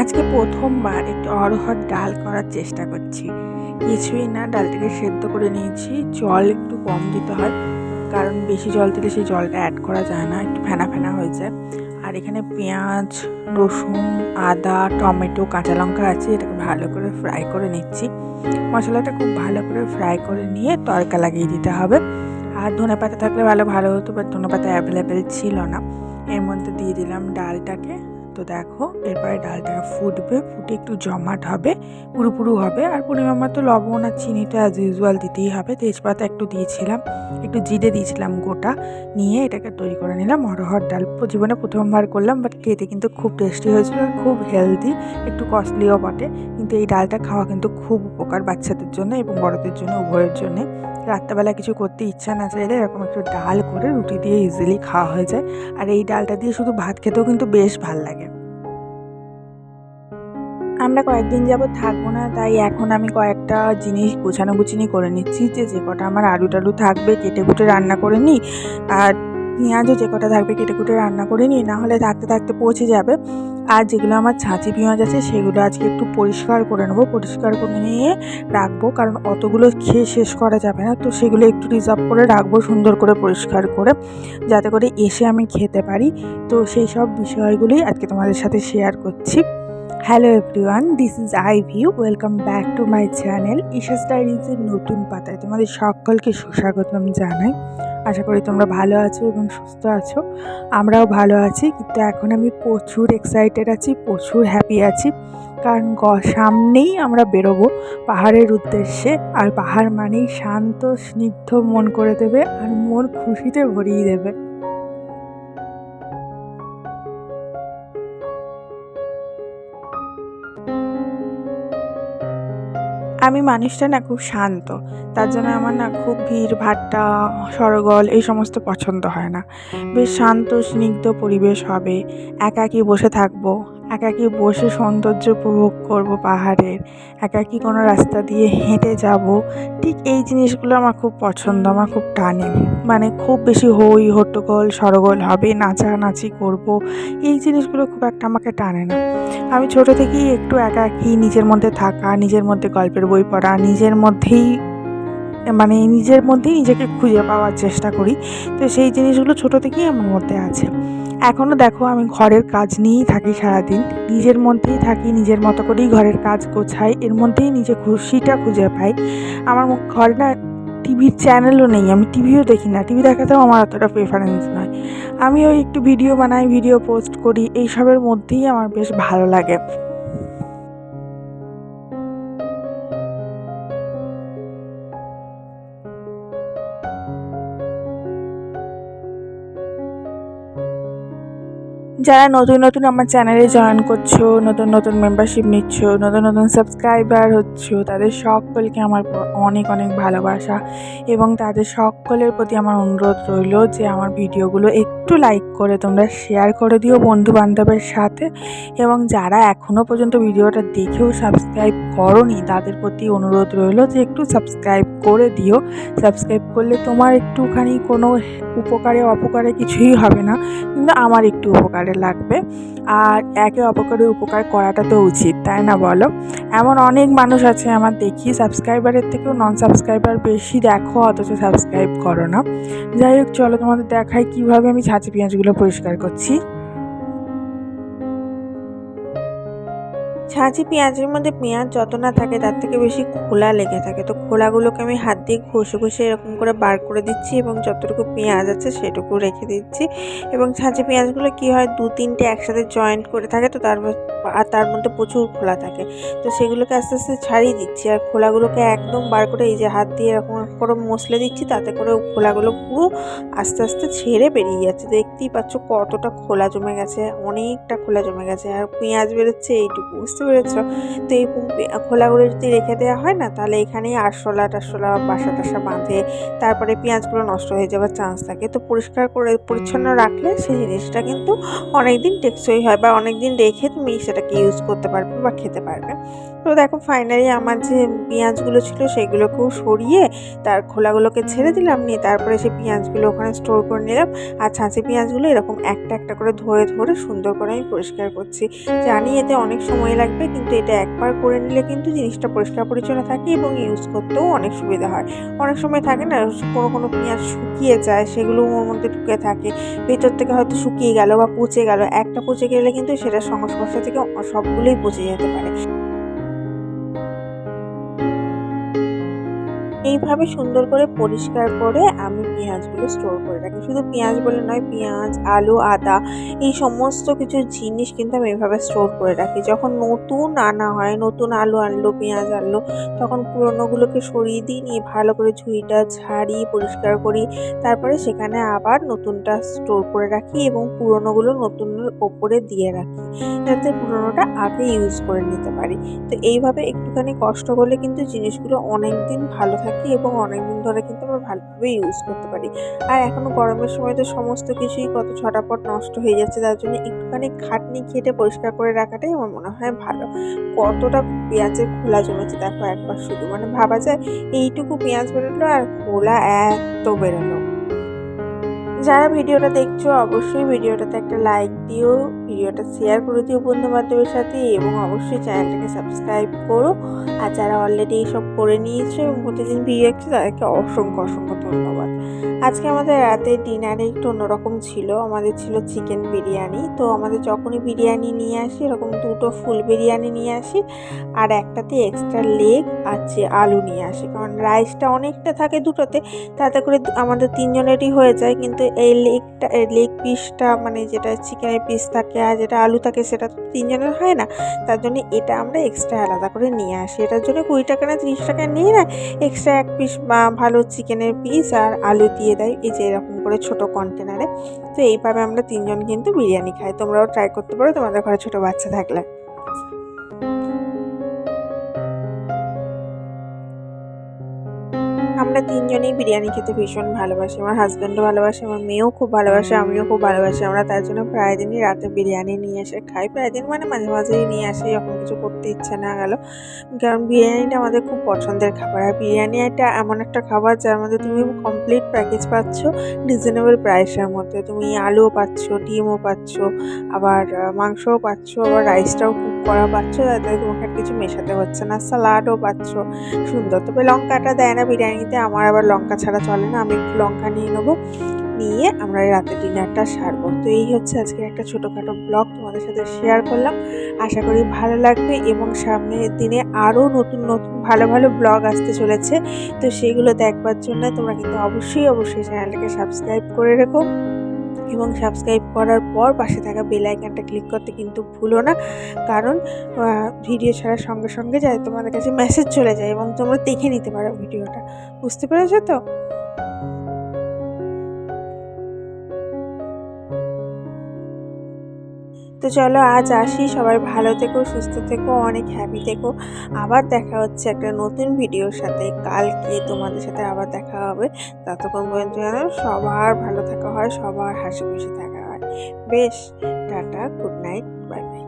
আজকে প্রথমবার একটু অরহর ডাল করার চেষ্টা করছি। কিছুই না, ডালটাকে সেদ্ধ করে নিয়েছি। জল একটু কম দিতে হয়, কারণ বেশি জল দিলে সেই জলটা অ্যাড করা যায় না, একটু ফেনা ফেনা হয়ে যায়। আর এখানে পেঁয়াজ, রসুন, আদা, টমেটো, কাঁচা লঙ্কা আছে, এটাকে ভালো করে ফ্রাই করে নিচ্ছি। মশলাটা খুব ভালো করে ফ্রাই করে নিয়ে তড়কা লাগিয়ে দিতে হবে। আর ধনে পাতা থাকলে ভালো ভালো হতো বাট ধনে পাতা অ্যাভেলেবেল ছিল না। এর মধ্যে দিয়ে দিলাম ডালটাকে। তো দেখো, এরপরে ডালটা ফুটবে, ফুটে একটু জমাট হবে পুরো হবে। আর পরিমাণ মতো লবণ আর চিনিটা অ্যাজ ইউজুয়াল দিতেই হবে। তেজপাতা একটু দিয়েছিলাম, একটু জিরে দিয়েছিলাম গোটা, নিয়ে এটাকে তৈরি করে নিলাম অরহর ডাল। জীবনে প্রথমবার করলাম বাট খেতে কিন্তু খুব টেস্টি হয়েছিল খুব হেলদি একটু কস্টলিও বটে। কিন্তু এই ডালটা খাওয়া কিন্তু খুব উপকার বাচ্চাদের জন্য এবং বড়দের জন্য, উভয়ের জন্যে। রাত্রেবেলা কিছু করতে ইচ্ছা না চাইলে এরকম একটু ডাল করে রুটি দিয়ে ইজিলি খাওয়া হয়ে যায়। আর এই ডালটা দিয়ে শুধু ভাত খেতেও কিন্তু বেশ ভালো লাগে। আমরা কয়েকদিন যাবত থাকব না, তাই এখন আমি কয়েকটা জিনিস গোছানো গুছিনি করে নিচ্ছি যে যে কটা আমার আলু টালু থাকবে কেটে কুটে রান্না করে নিই, আর পেঁয়াজও যে কটা থাকবে কেটে কুটে রান্না করে নিই, না হলে থাকতে থাকতে পৌঁছে যাবে। আর যেগুলো আমার ছাঁচি পেঁয়াজ আছে, সেগুলো আজকে একটু পরিষ্কার করে নেব, পরিষ্কার করে নিয়ে রাখব, কারণ অতগুলো খেয়ে শেষ করা যাবে না, তো সেগুলো একটু রিজার্ভ করে রাখব, সুন্দর করে পরিষ্কার করে, যাতে করে এসে আমি খেতে পারি। তো সেই সব বিষয়গুলোই আজকে তোমাদের সাথে শেয়ার করছি। Hello everyone this is I view welcome back to my channel Isha's ডায়েরিজের নতুন পাতায়। তোমাদের সকলকে সুস্বাগতম জানাই। আশা করি তোমরা ভালো আছো এবং সুস্থ আছো। আমরাও ভালো আছি, কিন্তু এখন আমি প্রচুর এক্সাইটেড আছি, প্রচুর হ্যাপি আছি। কারণ গ, সামনেই আমরা বেরোবো পাহাড়ের উদ্দেশ্যে। আর পাহাড় মানেই শান্ত, স্নিগ্ধ মন করে দেবে আর মন খুশিতে ভরিয়ে দেবে। আমি মানুষটা না খুব শান্ত। তার জন্য আমার না খুব ভিড়, ভাট্টা, সরগল এই সমস্ত পছন্দ হয় না। বেশ শান্ত, স্নিগ্ধ পরিবেশ হবে। একাকি বসে থাকব। একাকী বসে সৌন্দর্য উপভোগ করব পাহাড়ের। একাকী কোনো রাস্তা দিয়ে হেঁটে যাব। ঠিক এই জিনিসগুলো আমার খুব পছন্দ, আমার খুব টানে। মানে খুব বেশি হই, হট্টগোল, সরগোল হবে, নাচানাচি করব। এই জিনিসগুলো খুব একটা আমাকে টানে না। আমি ছোটো থেকেই একটু একাকী, নিজের মধ্যে থাকা, নিজের মধ্যে গল্পের বই পড়া, নিজের মধ্যেই মানে নিজের মধ্যেই নিজেকে খুঁজে পাওয়ার চেষ্টা করি। তো সেই জিনিসগুলো ছোটো থেকেই আমার মধ্যে আছে। এখনও দেখো আমি ঘরের কাজ নিয়েই থাকি সারাদিন। নিজের মধ্যেই থাকি, নিজের মতো করেই ঘরের কাজ গোছাই, এর মধ্যেই নিজে খুশিটা খুঁজে পাই। আমার ঘরে না টিভির চ্যানেলও নেই, আমি টিভিও দেখি না। টিভি দেখাতেও আমার অতটা প্রেফারেন্স নয়। আমি ওই একটু ভিডিও বানাই, ভিডিও পোস্ট করি, এইসবের মধ্যেই আমার বেশ ভালো লাগে। যারা নতুন নতুন আমার চ্যানেলে জয়েন করছ, নতুন নতুন মেম্বারশিপ নিচ্ছ, নতুন নতুন সাবস্ক্রাইবার হচ্ছ, তাদের সকলকে আমার অনেক অনেক ভালোবাসা এবং তাদের সকলের প্রতি আমার অনুরোধ রইল যে আমার ভিডিওগুলো একটু লাইক করে, তোমরা শেয়ার করে দিও বন্ধু বান্ধবের সাথে। এবং যারা এখনও পর্যন্ত ভিডিওটা দেখেও সাবস্ক্রাইব করনি, তাদের প্রতি অনুরোধ রইল যে একটু সাবস্ক্রাইব করে দিও। সাবস্ক্রাইব করলে তোমার একটুখানি কোনো উপকারে, অপকারে কিছুই হবে না, কিন্তু আমার একটু উপকারে লাগবে। আর একে অপকারে উপকার করাটা তো উচিত, তাই না বলো? এমন অনেক মানুষ আছে, আমার দেখি সাবস্ক্রাইবারের থেকেও নন সাবস্ক্রাইবার বেশি দেখো, অথচ সাবস্ক্রাইব করো না। যাই হোক, চলো তোমাদের দেখায় কীভাবে আমি ছাঁচি পেঁয়াজগুলো পরিষ্কার করছি। ছাঁচি পেঁয়াজের মধ্যে পেঁয়াজ যত না থাকে, তার থেকে বেশি খোলা লেগে থাকে। তো খোলাগুলোকে আমি হাত দিয়ে ঘষে ঘষে এরকম করে বার করে দিচ্ছি এবং যতটুকু পেঁয়াজ আছে সেটুকু রেখে দিচ্ছি। এবং ছাঁচি পেঁয়াজগুলো কি হয়, দু তিনটে একসাথে জয়েন্ট করে থাকে, তো তার আর তার মধ্যে প্রচুর খোলা থাকে। তো সেগুলোকে আস্তে আস্তে ছাড়িয়ে দিচ্ছি আর খোলাগুলোকে একদম বার করে এই যে হাত দিয়ে এরকম করে মশলে দিচ্ছি, তাতে করে খোলাগুলো পুরো আস্তে আস্তে ছেড়ে বেরিয়ে যাচ্ছে। দেখতেই পাচ্ছ কতটা খোলা জমে গেছে, অনেকটা খোলা জমে গেছে। আর পেঁয়াজ বেরোচ্ছে এইটুকু। বুঝতে পেরেছ? তো এই খোলাগুলো যদি রেখে দেওয়া হয় না, তাহলে এখানেই আরশোলা টারশোলা বাসা টাসা বাঁধে, তারপরে পেঁয়াজগুলো নষ্ট হয়ে যাওয়ার চান্স থাকে। তো পরিষ্কার করে, পরিচ্ছন্ন রাখলে সেই জিনিসটা কিন্তু অনেক দিন টেকসই হয় বা অনেক দিন রেখে তুমি সেটাকে ইউজ করতে পারবে বা খেতে পারবে। তো দেখো ফাইনালি আমার যে পেঁয়াজগুলো ছিল সেগুলোকেও সরিয়ে তার খোলাগুলোকে ছেড়ে দিলাম, নিয়ে তারপরে সেই পেঁয়াজগুলো ওখানে স্টোর করে নিলাম। আর ছাঁচি পেঁয়াজগুলো এরকম একটা একটা করে ধরে ধরে সুন্দর করে আমি পরিষ্কার করছি। জানি এতে অনেক সময় লাগবে, কিন্তু এটা একবার করে নিলে কিন্তু জিনিসটা পরিষ্কার পরিচ্ছন্ন থাকে এবং ইউজ করতেও অনেক সুবিধা হয়। অনেক সময় থাকে না, কোনো কোনো পেঁয়াজ শুকিয়ে যায়, সেগুলো ওর মধ্যে ঢুকে থাকে, ভেতর থেকে হয়তো শুকিয়ে গেল বা পচে গেল, একটা পচে গেলে কিন্তু সেটা সংস্পর্শ থেকে সবগুলোই পচে যেতে পারে। এইভাবে সুন্দর করে পরিষ্কার করে আমি পেঁয়াজগুলো স্টোর করে রাখি। শুধু পেঁয়াজ বলে নয়, পেঁয়াজ, আলু, আদা, এই সমস্ত কিছু জিনিস কিন্তু আমি এভাবে স্টোর করে রাখি। যখন নতুন আনা হয়, নতুন আলু আনলো, পেঁয়াজ আনলো, তখন পুরোনোগুলোকে সরিয়ে দিই নিয়ে ভালো করে ঝুড়িটা ছাড়িয়ে পরিষ্কার করি। তারপরে সেখানে আবার নতুনটা স্টোর করে রাখি এবং পুরোনোগুলো নতুনের ওপরে দিয়ে রাখি, যাতে পুরোনোটা আগে ইউজ করে নিতে পারি। তো এইভাবে একটুখানি কষ্ট করলে কিন্তু জিনিসগুলো অনেক দিন ভালো থাকে এবং অনেক দিন ধরে কিন্তু আমরা ভালোভাবে ইউজ করতে পারি। আর এখনও গরমের সময় তো সমস্ত কিছুই কত ছটাপট নষ্ট হয়ে যাচ্ছে, তার জন্য একটুখানি খাটনি খেটে পরিষ্কার করে রাখাটাই আমার মনে হয় ভালো। কতটা পেঁয়াজের খোলা জমেছে দেখো একবার শুধু। মানে ভাবা যায় এইটুকু পেঁয়াজ বেরোলো আর খোলা এত বেরোলো। যারা ভিডিওটা দেখছ, অবশ্যই ভিডিওটাতে একটা লাইক দিও, ভিডিওটা শেয়ার করে দিও বন্ধু বান্ধবের সাথে এবং অবশ্যই চ্যানেলটাকে সাবস্ক্রাইব করো। আর যারা অলরেডি এইসব করে নিয়েছো এবং প্রতিদিন ভিডিও দেখছ, তাদেরকে অসংখ্য অসংখ্য ধন্যবাদ। আজকে আমাদের রাতে ডিনারে একটু অন্যরকম ছিল। আমাদের ছিল চিকেন বিরিয়ানি। তো আমাদের যখনই বিরিয়ানি নিয়ে আসি, এরকম দুটো ফুল বিরিয়ানি নিয়ে আসি, আর একটাতে এক্সট্রা লেগ আর আলু নিয়ে আসি। কারণ রাইসটা অনেকটা থাকে দুটোতে, তাতে করে আমাদের তিনজনেরই হয়ে যায়। কিন্তু এই লেগটা লেগ পিসটা মানে যেটা চিকেনের পিস থাকে আর যেটা আলু থাকে, সেটা তো তিনজনের হয় না। তার জন্য এটা আমরা এক্সট্রা আলাদা করে নিয়ে আসি। এটার জন্য কুড়ি টাকা না তিরিশ টাকা নিয়ে না এক্সট্রা এক পিস বা ভালো চিকেনের পিস আর আলু দিয়ে দেয়। এই যে এরকম করে ছোট কন্টেনারে তো এইভাবে আমরা তিনজন কিন্তু বিরিয়ানি খাই। তোমরাও ট্রাই করতে পারো, তোমাদের ঘরে ছোট বাচ্চা থাকলে। আমরা তিনজনেই বিরিয়ানি খেতে ভীষণ ভালোবাসি। আমার হাজব্যান্ডও ভালোবাসে, আমার মেয়েও খুব ভালোবাসে, আমিও খুব ভালোবাসি। আমরা তার জন্য প্রায় দিনই রাতে বিরিয়ানি নিয়ে এসে খাই। প্রায় দিন মানে মাঝে মাঝেই নিয়ে আসি যখন কিছু করতে ইচ্ছে না গেল। কারণ বিরিয়ানিটা আমাদের খুব পছন্দের খাবার। আর বিরিয়ানি একটা এমন একটা খাবার যার মধ্যে তুমি কমপ্লিট প্যাকেজ পাচ্ছ রিজনেবল প্রাইসের মধ্যে। তুমি আলুও পাচ্ছ, ডিমও পাচ্ছ, আবার মাংসও পাচ্ছ, আবার রাইসটাও কুক করা পাচ্ছ তাতে তোমাকে আর কিছু মেশাতে হচ্ছে না। স্যালাডও পাচ্ছ। সুন্দর। তবে লঙ্কাটা দেয় না বিরিয়ানিতে। আমার আবার লঙ্কা ছাড়া চলে না। আমি একটু লঙ্কা নিয়ে নেব। নিয়ে আমরা রাতে ডিনারটা সারবো। তো এই হচ্ছে আজকে একটা ছোটোখাটো ব্লগ। তোমাদের সাথে শেয়ার করলাম। আশা করি ভালো লাগবে এবং সামনের দিনে আরও নতুন নতুন, ভালো ভালো ব্লগ আসতে চলেছে। তো সেগুলো দেখবার জন্য তোমরা কিন্তু অবশ্যই অবশ্যই চ্যানেলটাকে সাবস্ক্রাইব করে রেখো। এবং সাবস্ক্রাইব করার পর পাশে থাকা বেল আইকনটা ক্লিক করতে কিন্তু ভুলো না। কারণ ভিডিও ছাড়ার সঙ্গে সঙ্গে যায় তোমাদের কাছে মেসেজ চলে যায় এবং তোমরা দেখে নিতে পারো ভিডিওটা বুঝতে পেরেছ তো? তো চলো আজ আসি। সবাই ভালো থেকো, সুস্থ থেকো, অনেক হ্যাপি থেকো। আবার দেখা হচ্ছে একটা নতুন ভিডিওর সাথে। কালকে তোমাদের সাথে আবার দেখা হবে। ততক্ষণ পর্যন্ত যেন সবার ভালো থাকা হয়, সবার হাসি খুশি থাকা হয়। বেশ, tata good night bye bye